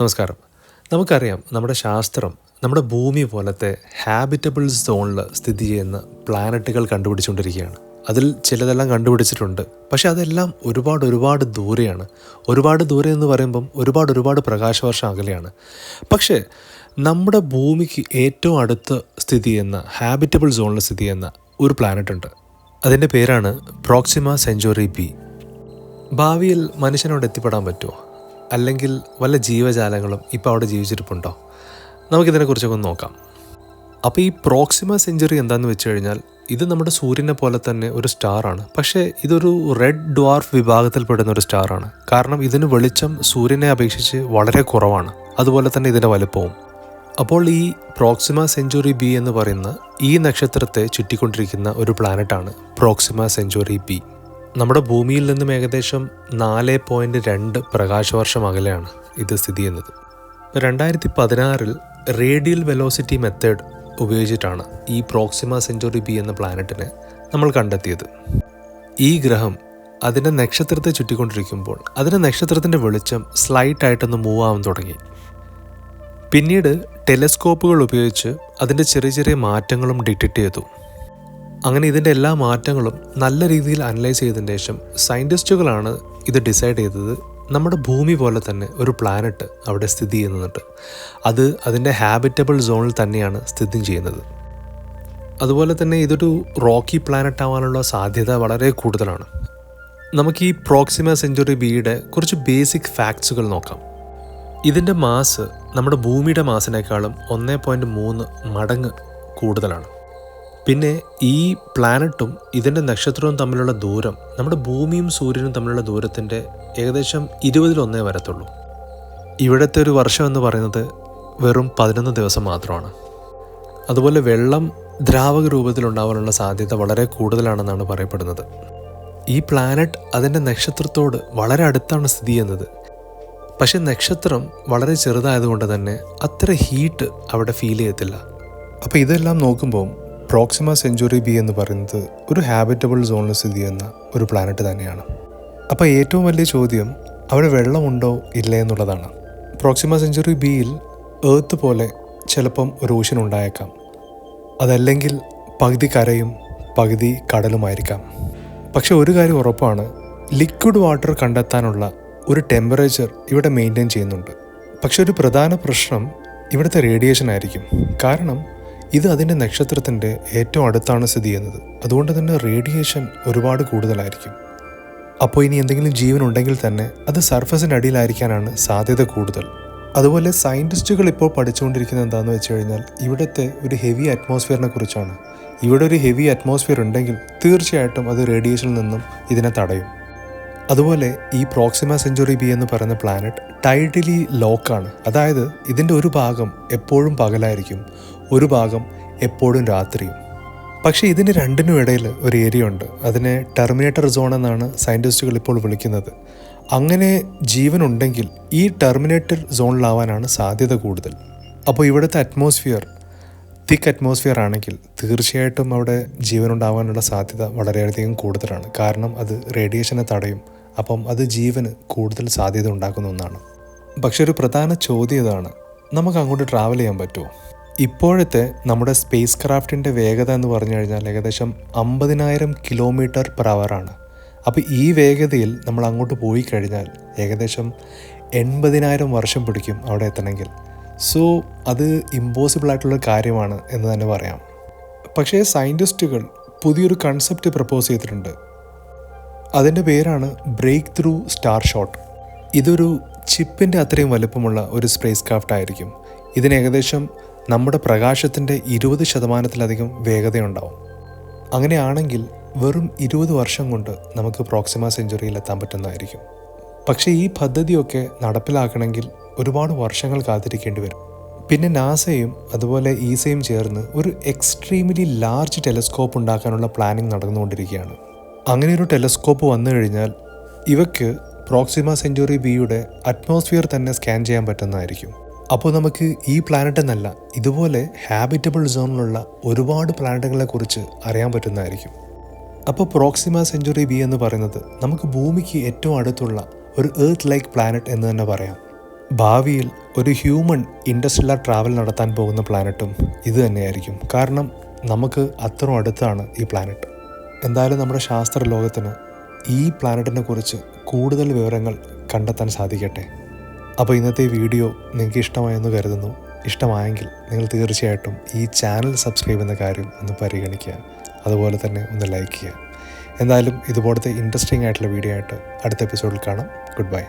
നമസ്കാരം. നമുക്കറിയാം നമ്മുടെ ശാസ്ത്രം നമ്മുടെ ഭൂമി പോലത്തെ ഹാബിറ്റബിൾ സോണിൽ സ്ഥിതി ചെയ്യുന്ന പ്ലാനറ്റുകൾ കണ്ടുപിടിച്ചുകൊണ്ടിരിക്കുകയാണ്. അതിൽ ചിലതെല്ലാം കണ്ടുപിടിച്ചിട്ടുണ്ട്. പക്ഷേ അതെല്ലാം ഒരുപാട് ഒരുപാട് ദൂരെയാണ്. ഒരുപാട് ദൂരെ എന്ന് പറയുമ്പം ഒരുപാട് ഒരുപാട് പ്രകാശവർഷം അകലെയാണ്. പക്ഷേ നമ്മുടെ ഭൂമിക്ക് ഏറ്റവും അടുത്ത് സ്ഥിതി ചെയ്യുന്ന ഹാബിറ്റബിൾ സോണിൽ സ്ഥിതി ചെയ്യുന്ന ഒരു പ്ലാനറ്റ് ഉണ്ട്. അതിന്റെ പേരാണ് പ്രോക്സിമ സെഞ്ചുറി ബി ഭാവിയിൽ മനുഷ്യനോട് എത്തിപ്പെടാൻ പറ്റുമോ? അല്ലെങ്കിൽ വല്ല ജീവജാലങ്ങളും ഇപ്പോൾ അവിടെ ജീവിച്ചിരിപ്പുണ്ടോ? നമുക്കിതിനെക്കുറിച്ചൊക്കെ ഒന്ന് നോക്കാം. അപ്പോൾ ഈ പ്രോക്സിമ സെഞ്ചുറി എന്താണെന്ന് വെച്ച് കഴിഞ്ഞാൽ ഇത് നമ്മുടെ സൂര്യനെ പോലെ തന്നെ ഒരു സ്റ്റാറാണ്. പക്ഷേ ഇതൊരു റെഡ് ഡ്വാർഫ് വിഭാഗത്തിൽപ്പെടുന്ന ഒരു സ്റ്റാറാണ്. കാരണം ഇതിന് വെളിച്ചം സൂര്യനെ അപേക്ഷിച്ച് വളരെ കുറവാണ്. അതുപോലെ തന്നെ ഇതിന്റെ വലുപ്പവും. അപ്പോൾ ഈ പ്രോക്സിമ സെഞ്ചുറി ബി എന്ന് പറയുന്ന ഈ നക്ഷത്രത്തെ ചുറ്റിക്കൊണ്ടിരിക്കുന്ന ഒരു പ്ലാനറ്റാണ് പ്രോക്സിമ സെഞ്ചുറി ബി. നമ്മുടെ ഭൂമിയിൽ നിന്നും ഏകദേശം നാല് പോയിന്റ് രണ്ട് പ്രകാശവർഷം അകലെയാണ് ഇത് സ്ഥിതി ചെയ്യുന്നത്. രണ്ടായിരത്തി പതിനാറിൽ റേഡിയൽ വെലോസിറ്റി മെത്തേഡ് ഉപയോഗിച്ചിട്ടാണ് ഈ പ്രോക്സിമ സെഞ്ചുറി ബി എന്ന പ്ലാനറ്റിനെ നമ്മൾ കണ്ടെത്തിയത്. ഈ ഗ്രഹം അതിന്റെ നക്ഷത്രത്തെ ചുറ്റിക്കൊണ്ടിരിക്കുമ്പോൾ അതിന്റെ നക്ഷത്രത്തിന്റെ വെളിച്ചം സ്ലൈറ്റായിട്ടൊന്ന് മൂവ് ആവാൻ തുടങ്ങി. പിന്നീട് ടെലിസ്കോപ്പുകൾ ഉപയോഗിച്ച് അതിന്റെ ചെറിയ ചെറിയ മാറ്റങ്ങളും ഡിറ്റക്റ്റ് ചെയ്തു. അങ്ങനെ ഇതിന്റെ എല്ലാ മാറ്റങ്ങളും നല്ല രീതിയിൽ അനലൈസ് ചെയ്തതിന് ശേഷം സയന്റിസ്റ്റുകളാണ് ഇത് ഡിസൈഡ് ചെയ്തത് നമ്മുടെ ഭൂമി പോലെ തന്നെ ഒരു പ്ലാനറ്റ് അവിടെ സ്ഥിതി ചെയ്യുന്നുണ്ട്. അത് അതിന്റെ ഹാബിറ്റബിൾ സോണിൽ തന്നെയാണ് സ്ഥിതി ചെയ്യുന്നത്. അതുപോലെ തന്നെ ഇതൊരു റോക്കി പ്ലാനറ്റ് ആവാനുള്ള സാധ്യത വളരെ കൂടുതലാണ്. നമുക്ക് ഈ പ്രോക്സിമ സെഞ്ചുറി ബിയുടെ കുറച്ച് ബേസിക് ഫാക്ട്സുകൾ നോക്കാം. ഇതിന്റെ മാസ് നമ്മുടെ ഭൂമിയുടെ മാസിനേക്കാളും ഒന്നേ പോയിന്റ് മൂന്ന് മടങ്ങ് കൂടുതലാണ്. പിന്നെ ഈ പ്ലാനറ്റും ഇതിന്റെ നക്ഷത്രവും തമ്മിലുള്ള ദൂരം നമ്മുടെ ഭൂമിയും സൂര്യനും തമ്മിലുള്ള ദൂരത്തിന്റെ ഏകദേശം ഇരുപതിലൊന്നേ വരത്തുള്ളൂ. ഇവിടുത്തെ ഒരു വർഷം എന്ന് പറയുന്നത് വെറും പതിനൊന്ന് ദിവസം മാത്രമാണ്. അതുപോലെ വെള്ളം ദ്രാവക രൂപത്തിലുണ്ടാവാനുള്ള സാധ്യത വളരെ കൂടുതലാണെന്നാണ് പറയപ്പെടുന്നത്. ഈ പ്ലാനറ്റ് അതിന്റെ നക്ഷത്രത്തോട് വളരെ അടുത്താണ് സ്ഥിതി ചെയ്യുന്നത്. പക്ഷെ നക്ഷത്രം വളരെ ചെറുതായതുകൊണ്ട് തന്നെ അത്ര ഹീറ്റ് അവിടെ ഫീൽ ചെയ്യത്തില്ല. അപ്പോൾ ഇതെല്ലാം നോക്കുമ്പോൾ പ്രോക്സിമ സെഞ്ചുറി ബി എന്ന് പറയുന്നത് ഒരു ഹാബിറ്റബിൾ സോണിൽ സ്ഥിതി ചെയ്യുന്ന ഒരു പ്ലാനറ്റ് തന്നെയാണ്. അപ്പോൾ ഏറ്റവും വലിയ ചോദ്യം അവിടെ വെള്ളമുണ്ടോ ഇല്ലേ എന്നുള്ളതാണ്. പ്രോക്സിമ സെഞ്ചുറി ബിയിൽ ഏർത്ത് പോലെ ചിലപ്പം ഒരു ഓഷൻ ഉണ്ടായേക്കാം. അതല്ലെങ്കിൽ പകുതി കരയും പകുതി കടലുമായിരിക്കാം. പക്ഷെ ഒരു കാര്യം ഉറപ്പാണ് ലിക്വിഡ് വാട്ടർ കണ്ടെത്താനുള്ള ഒരു ടെമ്പറേച്ചർ ഇവിടെ മെയിന്റെയിൻ ചെയ്യുന്നുണ്ട്. പക്ഷെ ഒരു പ്രധാന പ്രശ്നം ഇവിടുത്തെ റേഡിയേഷൻ ആയിരിക്കും. കാരണം ഇത് അതിന്റെ നക്ഷത്രത്തിന്റെ ഏറ്റവും അടുത്താണ് സ്ഥിതി ചെയ്യുന്നത്. അതുകൊണ്ട് തന്നെ റേഡിയേഷൻ ഒരുപാട് കൂടുതലായിരിക്കും. അപ്പോൾ ഇനി എന്തെങ്കിലും ജീവൻ ഉണ്ടെങ്കിൽ തന്നെ അത് സർഫസിന്റെ അടിയിലായിരിക്കാനാണ് സാധ്യത കൂടുതൽ. അതുപോലെ സയന്റിസ്റ്റുകൾ ഇപ്പോൾ പഠിച്ചുകൊണ്ടിരിക്കുന്നത് എന്താണെന്ന് വെച്ച് കഴിഞ്ഞാൽ ഇവിടുത്തെ ഒരു ഹെവി അറ്റ്മോസ്ഫിയറിനെ കുറിച്ചാണ്. ഇവിടെ ഒരു ഹെവി അറ്റ്മോസ്ഫിയർ ഉണ്ടെങ്കിൽ തീർച്ചയായിട്ടും അത് റേഡിയേഷനിൽ നിന്നും ഇതിനെ തടയും. അതുപോലെ ഈ പ്രോക്സിമ സെഞ്ചുറി ബി എന്ന് പറയുന്ന പ്ലാനറ്റ് ടൈഡലി ലോക്കാണ് അതായത് ഇതിന്റെ ഒരു ഭാഗം എപ്പോഴും പകലായിരിക്കും ഒരു ഭാഗം എപ്പോഴും രാത്രിയും. പക്ഷേ ഇതിന് രണ്ടിനും ഇടയിൽ ഒരു ഏരിയ ഉണ്ട്. അതിനെ ടെർമിനേറ്റർ സോൺ എന്നാണ് സയന്റിസ്റ്റുകൾ ഇപ്പോൾ വിളിക്കുന്നത്. അങ്ങനെ ജീവൻ ഉണ്ടെങ്കിൽ ഈ ടെർമിനേറ്റർ സോണിലാവാനാണ് സാധ്യത കൂടുതൽ. അപ്പോൾ ഇവിടുത്തെ അറ്റ്മോസ്ഫിയർ തിക്ക് അറ്റ്മോസ്ഫിയർ ആണെങ്കിൽ തീർച്ചയായിട്ടും അവിടെ ജീവനുണ്ടാവാനുള്ള സാധ്യത വളരെയധികം കൂടുതലാണ്. കാരണം അത് റേഡിയേഷനെ തടയും അപ്പം അത് ജീവന് കൂടുതൽ സാധ്യത ഉണ്ടാക്കുന്ന ഒന്നാണ്. പക്ഷെ ഒരു പ്രധാന ചോദ്യം ഇതാണ്. നമുക്ക് അങ്ങോട്ട് ട്രാവൽ ചെയ്യാൻ പറ്റുമോ? ഇപ്പോഴത്തെ നമ്മുടെ സ്പേസ് ക്രാഫ്റ്റിന്റെ വേഗത എന്ന് പറഞ്ഞു കഴിഞ്ഞാൽ ഏകദേശം അമ്പതിനായിരം കിലോമീറ്റർ പെർ ആണ്. അപ്പോൾ ഈ വേഗതയിൽ നമ്മൾ അങ്ങോട്ട് പോയി കഴിഞ്ഞാൽ ഏകദേശം എൺപതിനായിരം വർഷം പിടിക്കും അവിടെ എത്തണമെങ്കിൽ. സോ അത് ഇമ്പോസിബിൾ ആയിട്ടുള്ള കാര്യമാണ് എന്ന് തന്നെ പറയാം. പക്ഷേ സയന്റിസ്റ്റുകൾ പുതിയൊരു കൺസെപ്റ്റ് പ്രപ്പോസ് ചെയ്തിട്ടുണ്ട്. അതിന്റെ പേരാണ് ബ്രേക്ക് ത്രൂ സ്റ്റാർ ഷോട്ട്. ഇതൊരു ചിപ്പിന്റെ അത്രയും വലുപ്പമുള്ള ഒരു സ്പേസ് ക്രാഫ്റ്റ് ആയിരിക്കും. ഇതിന് ഏകദേശം നമ്മുടെ പ്രകാശത്തിന്റെ ഇരുപത് ശതമാനത്തിലധികം വേഗതയുണ്ടാവും. അങ്ങനെയാണെങ്കിൽ വെറും ഇരുപത് വർഷം കൊണ്ട് നമുക്ക് പ്രോക്സിമ സെഞ്ചുറിയിൽ എത്താൻ പറ്റുന്നതായിരിക്കും. പക്ഷേ ഈ പദ്ധതിയൊക്കെ നടപ്പിലാക്കണമെങ്കിൽ ഒരുപാട് വർഷങ്ങൾ കാത്തിരിക്കേണ്ടി വരും. പിന്നെ നാസയും അതുപോലെ ഈസയും ചേർന്ന് ഒരു എക്സ്ട്രീംലി ലാർജ് ടെലിസ്കോപ്പ് ഉണ്ടാക്കാനുള്ള പ്ലാനിങ് നടന്നുകൊണ്ടിരിക്കുകയാണ്. അങ്ങനെ ഒരു ടെലസ്കോപ്പ് വന്നു കഴിഞ്ഞാൽ ഇവയ്ക്ക് പ്രോക്സിമ സെഞ്ചുറി ബിയുടെ അറ്റ്മോസ്ഫിയർ തന്നെ സ്കാൻ ചെയ്യാൻ പറ്റുന്നതായിരിക്കും. അപ്പോൾ നമുക്ക് ഈ പ്ലാനറ്റ് എന്നല്ല ഇതുപോലെ ഹാബിറ്റബിൾ സോണിലുള്ള ഒരുപാട് പ്ലാനറ്റുകളെ കുറിച്ച് അറിയാൻ പറ്റുന്നതായിരിക്കും. അപ്പോൾ പ്രോക്സിമ സെഞ്ചുറി ബി എന്ന് പറയുന്നത് നമുക്ക് ഭൂമിക്ക് ഏറ്റവും അടുത്തുള്ള ഒരു എർത്ത് ലൈക്ക് പ്ലാനറ്റ് എന്ന് തന്നെ പറയാം. ഭാവിയിൽ ഒരു ഹ്യൂമൻ ഇൻഡസ്ട്രിയൽ ട്രാവൽ നടത്താൻ പോകുന്ന പ്ലാനറ്റും ഇത് തന്നെയായിരിക്കും. കാരണം നമുക്ക് അത്രയും അടുത്താണ് ഈ പ്ലാനറ്റ് എന്തായാലും നമ്മുടെ ശാസ്ത്ര ലോകത്തിന് ഈ പ്ലാനറ്റിനെ കുറിച്ച് കൂടുതൽ വിവരങ്ങൾ കണ്ടെത്താൻ സാധിക്കട്ടെ. അപ്പോൾ ഇന്നത്തെ വീഡിയോ നിങ്ങൾക്ക് ഇഷ്ടമായെന്ന് കരുതുന്നു. ഇഷ്ടമായെങ്കിൽ നിങ്ങൾ തീർച്ചയായിട്ടും ഈ ചാനൽ സബ്സ്ക്രൈബ് എന്ന കാര്യം ഒന്ന് പരിഗണിക്കുക. അതുപോലെ തന്നെ ഒന്ന് ലൈക്ക് ചെയ്യുക. എന്തായാലും ഇതുപോലത്തെ ഇൻട്രസ്റ്റിംഗ് ആയിട്ടുള്ള വീഡിയോ ആയിട്ട് അടുത്ത എപ്പിസോഡിൽ കാണാം. Good bye